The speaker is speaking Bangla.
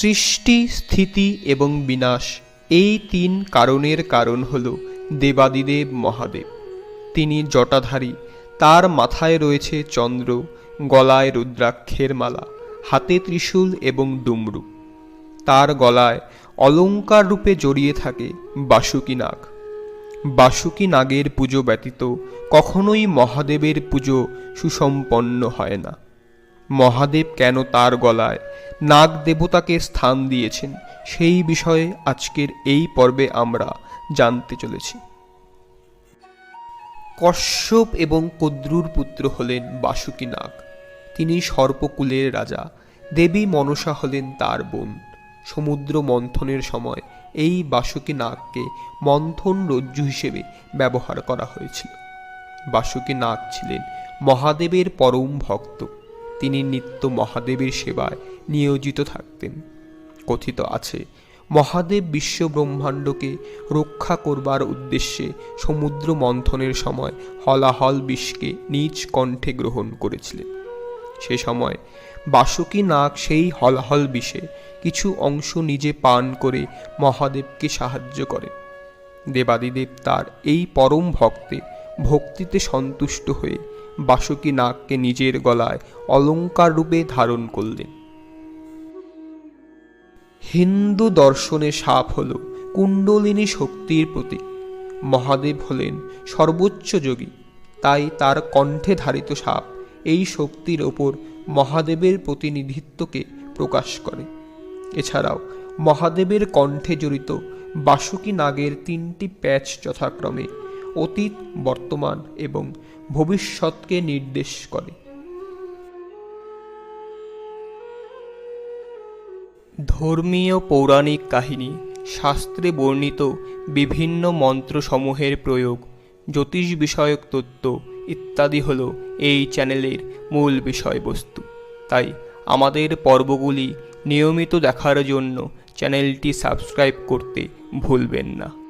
সৃষ্টি, স্থিতি এবং বিনাশ এই তিন কারণের কারণ হল দেবাদিদেব মহাদেব। তিনি জটাধারী, তার মাথায় রয়েছে চন্দ্র, গলায় রুদ্রাক্ষের মালা, হাতে ত্রিশূল এবং ডুমরু। তার গলায় অলঙ্কার রূপে জড়িয়ে থাকে বাসুকী নাগ। বাসুকী নাগের পুজো ব্যতীত কখনোই মহাদেবের পুজো সুসম্পন্ন হয় না। মহাদেব কেন তার গলায় নাগ দেবতাকে স্থান দিয়েছেন? সেই বিষয়ে আজকের এই পর্বে আমরা জানতে চলেছি। কশ্যপ এবং কদ্রুর পুত্র হলেন বাসুকী নাগ। তিনি সর্পকুলের রাজা। দেবী মনসা হলেন তার বোন। সমুদ্র মন্থনের সময় এই বাসুকী নাগকে মন্থন রজ্জু হিসেবে ব্যবহার করা হয়েছিল। বাসুকী নাগ ছিলেন মহাদেবের পরম ভক্ত। তিনি নিত্য মহাদেবের সেবায় নিয়োজিত থাকতেন। কথিত আছে, মহাদেব বিশ্ব ব্রহ্মাণ্ডকে রক্ষা করবার উদ্দেশ্যে সমুদ্র মন্থনের সময় হলাহল বিষকে নিজ কণ্ঠে গ্রহণ করেছিলেন। সে সময় বাসুকী নাগ সেই হলাহল বিষে কিছু অংশ নিজে পান করে মহাদেবকে সাহায্য করে দেবাদিদেব তার এই পরম ভক্তে ভক্তিতে সন্তুষ্ট হয়ে বাসুকী নাগকে নিজের গলায় অলংকার রূপে ধারণ করলেন হিন্দু দর্শনে সাপ হল কুণ্ডলিনী শক্তির প্রতীক। মহাদেব হলেন সর্বোচ্চ যোগী, তাই তার কণ্ঠে ধারিত সাপ এই শক্তির ওপর মহাদেবের প্রতিনিধিত্বকে প্রকাশ করে। এছাড়াও মহাদেবের কণ্ঠে জড়িত বাসুকী নাগের তিনটি প্যাচ যথাক্রমে অতীত, বর্তমান এবং ভবিষ্যৎকে নির্দেশ করে। ধর্মীয় পৌরাণিক কাহিনী, শাস্ত্রে বর্ণিত বিভিন্ন মন্ত্রসমূহের প্রয়োগ, জ্যোতিষ বিষয়ক তত্ত্ব ইত্যাদি হল এই চ্যানেলের মূল বিষয়বস্তু। তাই আমাদের পর্বগুলি নিয়মিত দেখার জন্য চ্যানেলটি সাবস্ক্রাইব করতে ভুলবেন না।